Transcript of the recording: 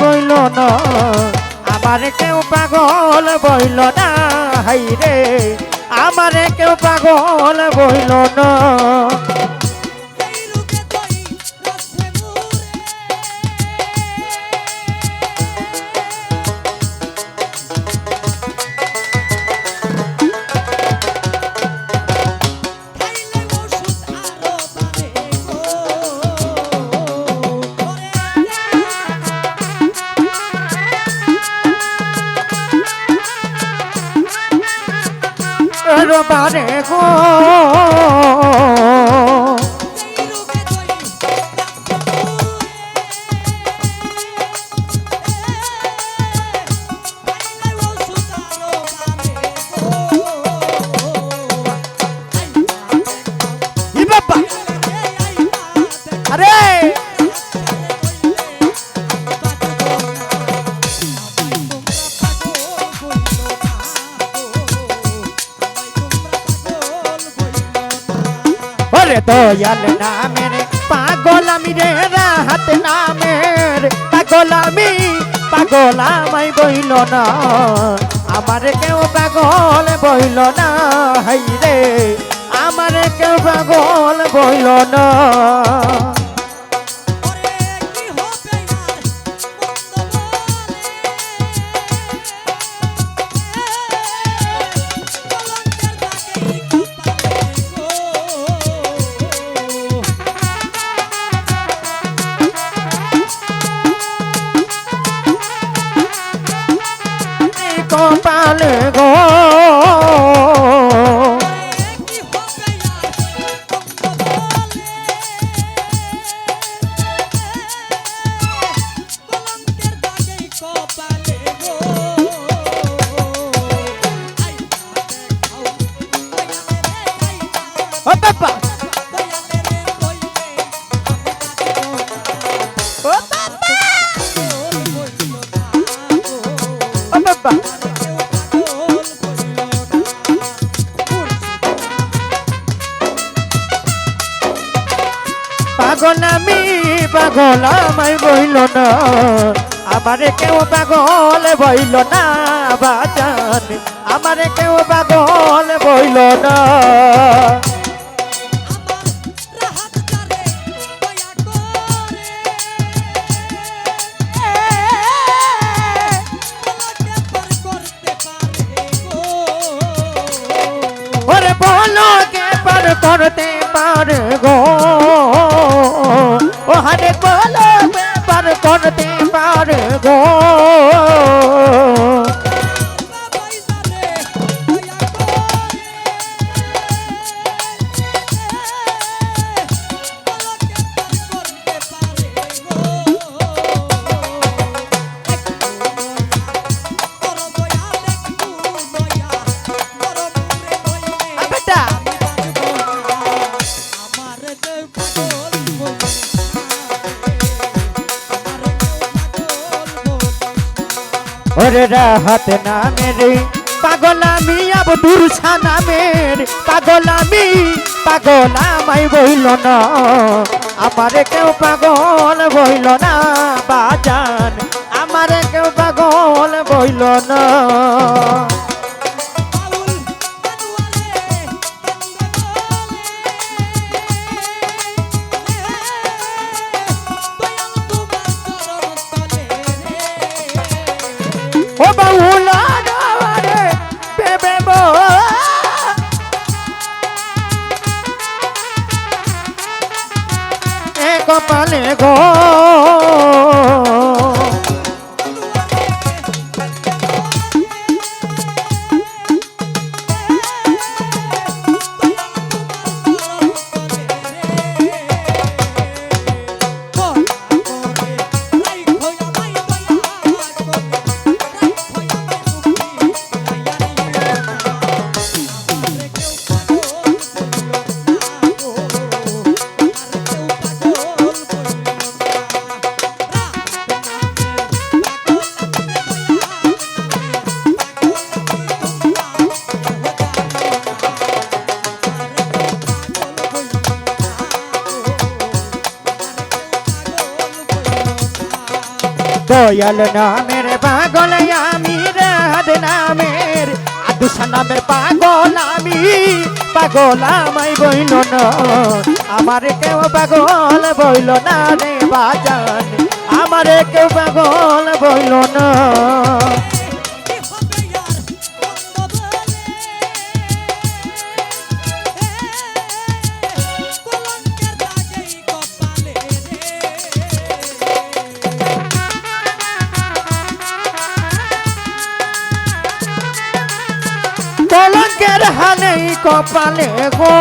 বইল না আমার কেউ পাগল বইল না হাই রে। আমার কেউ পাগল বইল না। রবারে গো দয়াল নামের, পাগল আমি রে রাহাত নামের। পাগল আমি, পাগল আমায় বইল না। আমার কেউ পাগল বইল না, হাই রে। আমার কেউ পাগল বইল না। ও বাবা ও পাগল আমি, পাগল আমায় বইল না। আমারে কেউ পাগল বইল না, বাজান। আমারে কেউ পাগল বইল না। করতে পারে গো ও হারে বলো কে পার করতে পারে ওরে রাহাত নামের পাগল আমি আবদুর শাহ নামের পাগল আমি, পাগল আমায় বইল না। আমারে কেউ পাগল বইল না, বাজান। আমারে কেউ পাগল বইল না। কপালে দয়াল নামের পাগল আমি রাধ নামের। আদুষা নামের পাগল আমি, পাগল আমায় বইল না। আমার কেউ পাগল বইল না রে বাজান, আমার কেউ পাগল বইল না। কলঙ্কের হানেই কপালে গো।